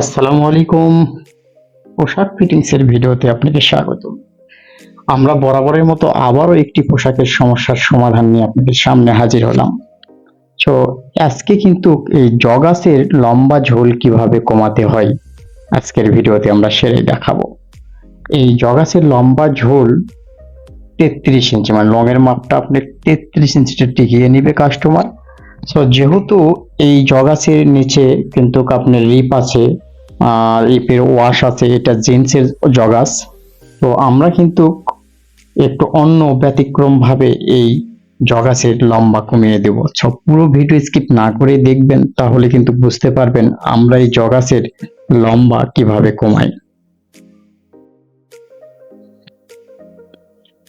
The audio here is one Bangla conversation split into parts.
আসসালামু আলাইকুম। পোশাক ফিটিংসের ভিডিওতে আপনাকে স্বাগত আমরা বরাবরের মতো আবারও একটি পোশাকের সমস্যার সমাধান নিয়ে আপনাদের সামনে হাজির হলাম। তো আজকে কিন্তু এই জগাসের লম্বা ঝোল কীভাবে কমাতে হয়, আজকের ভিডিওতে আমরা সেরে দেখাবো। এই জগাসের লম্বা ঝোল তেত্রিশ ইঞ্চি মানে লংয়ের মাপটা আপনি তেত্রিশ ইঞ্চিটা টিকিয়ে নিবে কাস্টমার সো যেহেতু এই জগাসের নিচে কিন্তু আপনার রিপ আছে আর রিপের ওয়াশ আছে, এটা জিন্সের জগাস তো আমরা কিন্তু একটু অন্য ব্যতিক্রম ভাবে এই জগাসের লম্বা কমিয়ে দেব। সো পুরো ভিডিও স্কিপ না করে দেখবেন, তাহলে কিন্তু বুঝতে পারবেন আমরা এই জগাসের লম্বা কীভাবে কমাই।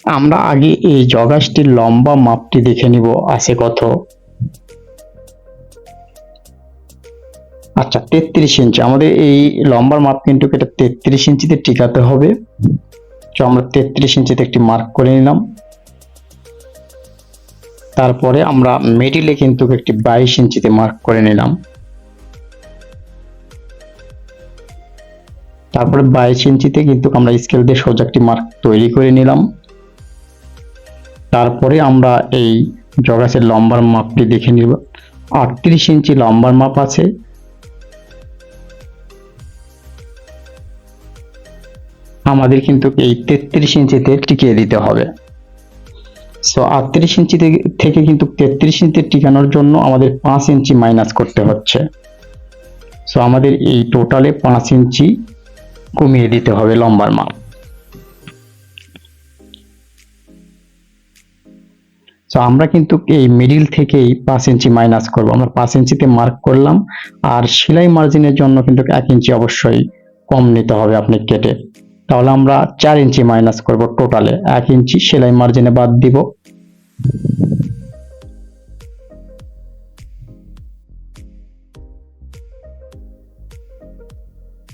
আমরা আগে এই জগাসটির লম্বা মাপটি দেখে নিব, আছে কত? আচ্ছা তেত্রিশ ইঞ্চি। আমাদের এই লম্বার মাপ কিন্তু এটা তেত্রিশ ইঞ্চিতে টিকাতে হবে। তো আমরা তেত্রিশ ইঞ্চিতে একটি মার্ক করে নিলাম। তারপরে আমরা মিডিলে কিন্তু একটি বাইশ ইঞ্চিতে মার্ক করে নিলাম। তারপরে বাইশ ইঞ্চিতে কিন্তু আমরা স্কেল দিয়ে সোজা একটি মার্ক তৈরি করে নিলাম। তারপরে আমরা এই জগাসের লম্বার মাপটি দেখে নিব। আটত্রিশ ইঞ্চি লম্বার মাপ আছে। আমাদের কিন্তু এই তেত্রিশ ইঞ্চিতে টিকিয়ে দিতে হবে। সো আটত্রিশ ইঞ্চি থেকে- কিন্তু তেত্রিশ ইঞ্চি টিকানোর জন্য আমাদের পাঁচ ইঞ্চি মাইনাস করতে হচ্ছে। সো আমাদের এই টোটালে পাঁচ ইঞ্চি কমিয়ে দিতে হবে লম্বার মাপ সো আমরা কিন্তু এই মিডিল থেকেই পাঁচ ইঞ্চি মাইনাস করব। আমরা পাঁচ ইঞ্চিতে মার্ক করলাম, আর সেলাই মার্জিনের জন্য কিন্তু এক ইঞ্চি অবশ্যই কম নিতে হবে আপনি কেটে। তাহলে আমরা চার ইঞ্চি মাইনাস করব টোটালে এক ইঞ্চি সেলাই মার্জিনে বাদ দিব।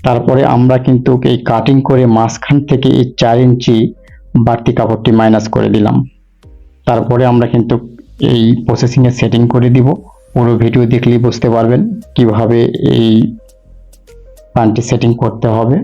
তারপরে আমরা কিন্তু এই কাটিং করে মাঝখান থেকে এই চার ইঞ্চি বাড়তি কাপড়টি মাইনাস করে দিলাম। তারপরে আমরা কিন্তু এই প্রসেসিং এ সেটিং করে দিব। পুরো ভিডিও দেখলেই বুঝতে পারবেন কীভাবে এই প্যান্টটি সেটিং করতে হবে।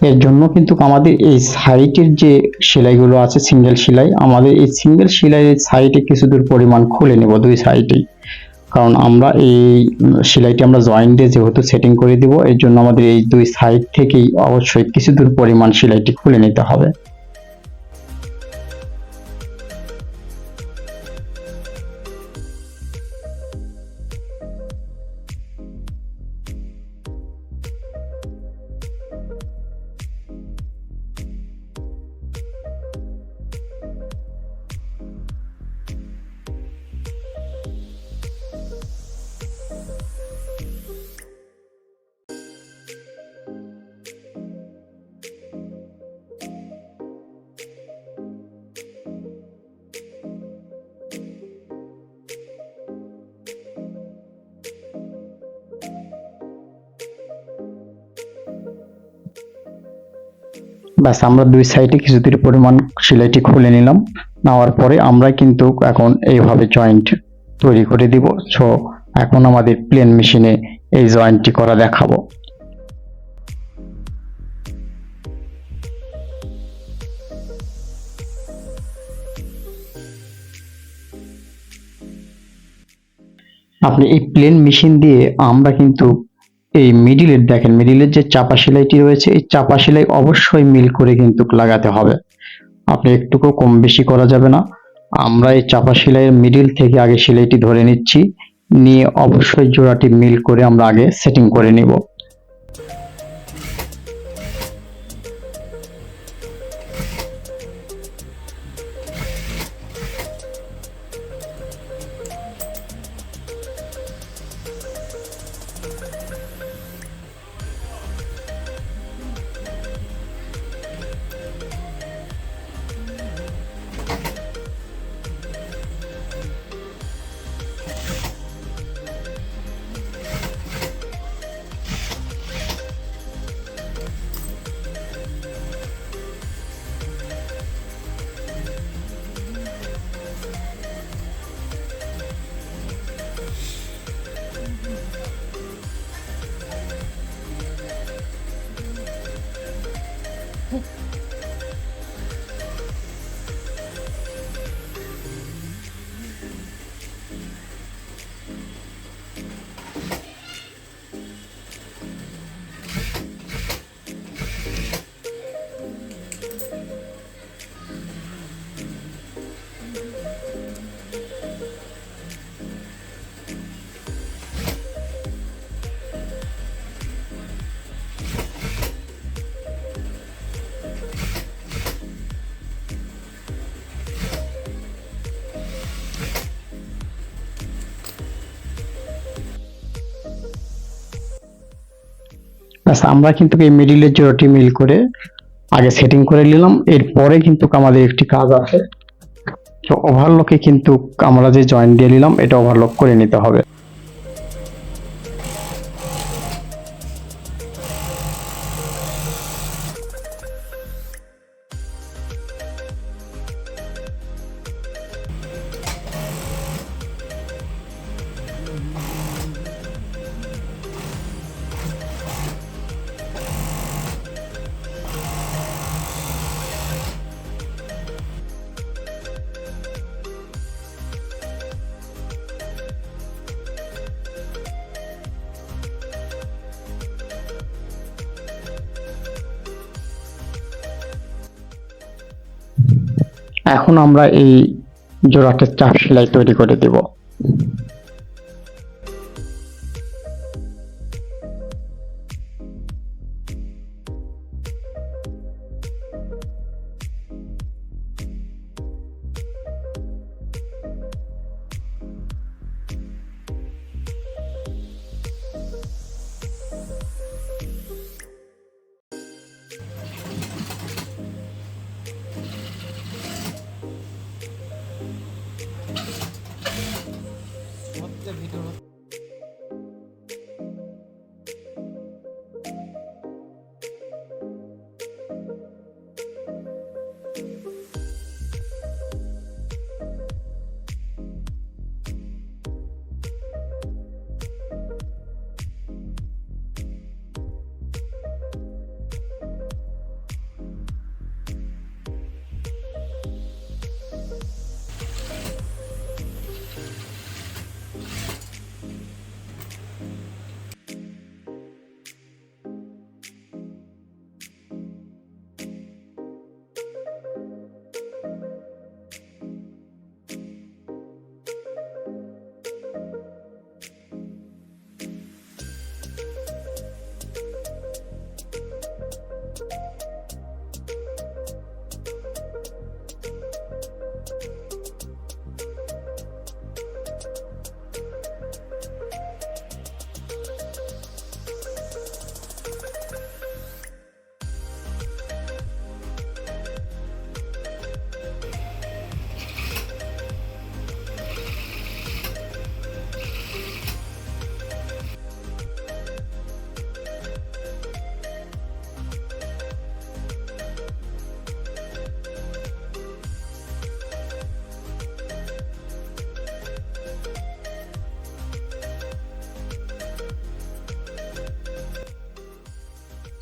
এর জন্য কিন্তু আমাদের এই সাইটের যে সেলাইগুলো আছে, সিঙ্গেল সেলাই, আমাদের এই সিঙ্গেল সেলাইয়ের সাইটে কিছু দূর পরিমাণ খুলে নেব দুই সাইটেই কারণ আমরা এই সেলাইটি আমরা জয়েন্টে যেহেতু সেটিং করে দিব, এর জন্য আমাদের এই দুই সাইড থেকেই অবশ্যই কিছু দূর পরিমাণ সেলাইটি খুলে নিতে হবে। ব্যাস, আমরা দুই সাইডে কিছু দূর পরিমাণ সেলাইটি খুলে নিলাম। নেওয়ার পরে আমরা কিন্তু এখন এইভাবে জয়েন্ট তৈরি করে দিব। সো এখন আমাদের প্লেন মেশিনে এই জয়েন্টটি করা দেখাবো। আপনি এই প্লেন মেশিন দিয়ে আমরা কিন্তু এই মিডিলের দেখেন মিডিলের যে চাপা সেলাইটি রয়েছে, এই চাপা সেলাই অবশ্যই মিল করে কিন্তু লাগাতে হবে। আপনি একটুকু কম বেশি করা যাবে না। আমরা এই চাপা সেলাইয়ের মিডিল থেকে আগে সেলাইটি ধরে নিচ্ছি। নিয়ে অবশ্যই জোড়াটি মিল করে আমরা আগে সেটিং করে নিব। Mm-hmm. ব্যাস, আমরা কিন্তু এই মিডিলের জোড়াটি মিল করে আগে সেটিং করে নিলাম। এরপরে কিন্তু আমাদের একটি কাজ আছে। তো ওভারলকে কিন্তু আমরা যে জয়েন্ট দিয়ে নিলাম, এটা ওভারলক করে নিতে হবে। এখন আমরা এই জোড়াটা চাপ সেলাই তৈরি করে দেব।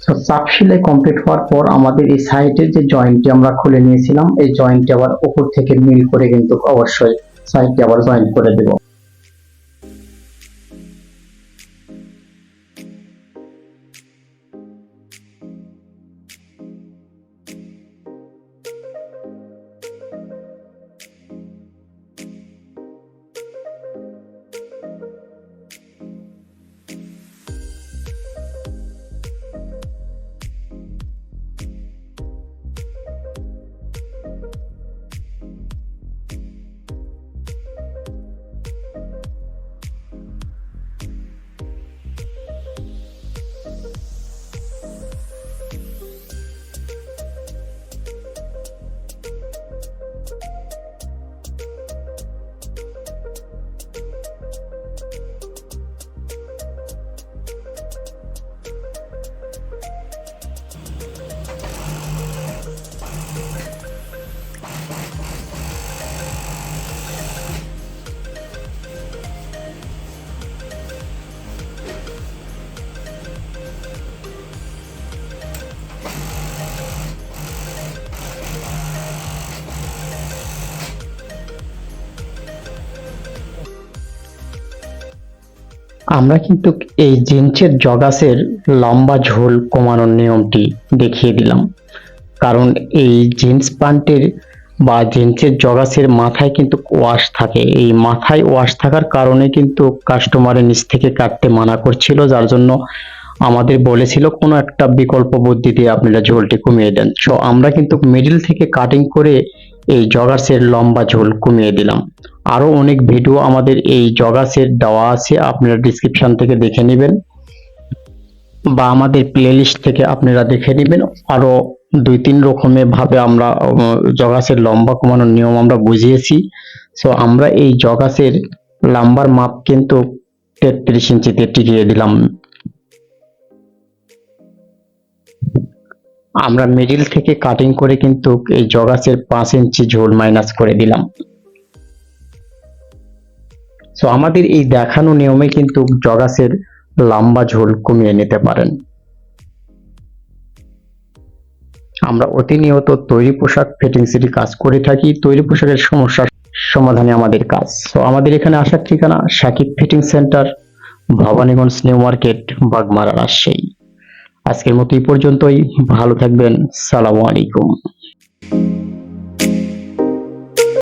তো চাপ সেলাই কমপ্লিট হওয়ার পর আমাদের এই সাইডের যে জয়েন্টটি আমরা খুলে নিয়েছিলাম, এই জয়েন্টটি আবার উপর থেকে মিল করে কিন্তু অবশ্যই সাইডটি আবার জয়েন্ট করে দেব। আমরা কিন্তু এই জিন্সের জগাসের লম্বা ঝোল কমানোর নিয়মটি দেখিয়ে দিলাম। কারণ এই জিন্স প্যান্টের বা জিন্সের জগাসের মাথায় কিন্তু ওয়াশ থাকে। এই মাথায় ওয়াশ থাকার কারণে কিন্তু কাস্টমারের নিচ থেকে কাটতে মানা করছিল, যার জন্য আমাদের বলেছিল, কোনো একটা বিকল্প বুদ্ধি দিয়ে আপনারা ঝোলটি কমিয়ে দেন। সো আমরা কিন্তু মিডিল থেকে কাটিং করে এই জগাসের লম্বা ঝোল কমিয়ে দিলাম। আরও অনেক ভিডিও আমাদের এই জগাসের দেওয়া আছে, আপনারা ডিসক্রিপশন থেকে দেখে নেবেন বা আমাদের প্লেলিস্ট থেকে আপনারা দেখে নেবেন। আরও দুই তিন রকমের ভাবে আমরা জগাসের লম্বা কমানোর নিয়ম আমরা বুঝিয়েছি। সো আমরা এই জগাসের লাম্বার মাপ কিন্তু তেত্রিশ ইঞ্চিতে টিকিয়ে দিলাম। আমরা মিডিল থেকে কাটিং করে কিন্তু এই জগাসের পাঁচ ইঞ্চি ঝোল মাইনাস করে দিলাম। সো আমাদের এই দেখানো নিয়মে কিন্তু জগাসের লম্বা ঝোল কমিয়ে নিতে পারেন। আমরা প্রতিনিয়ত তৈরি পোশাক ফিটিংসেরই কাজ করে থাকি। তৈরি পোশাকের সমস্যার সমাধানে আমাদের কাজ। তো আমাদের এখানে আসার ঠিকানা Sakib fitting centre Bhabaniganj new market, Bagmara Rajshahi. আজকের মতো এই পর্যন্তই। ভালো থাকবেন। সালামু আলাইকুম।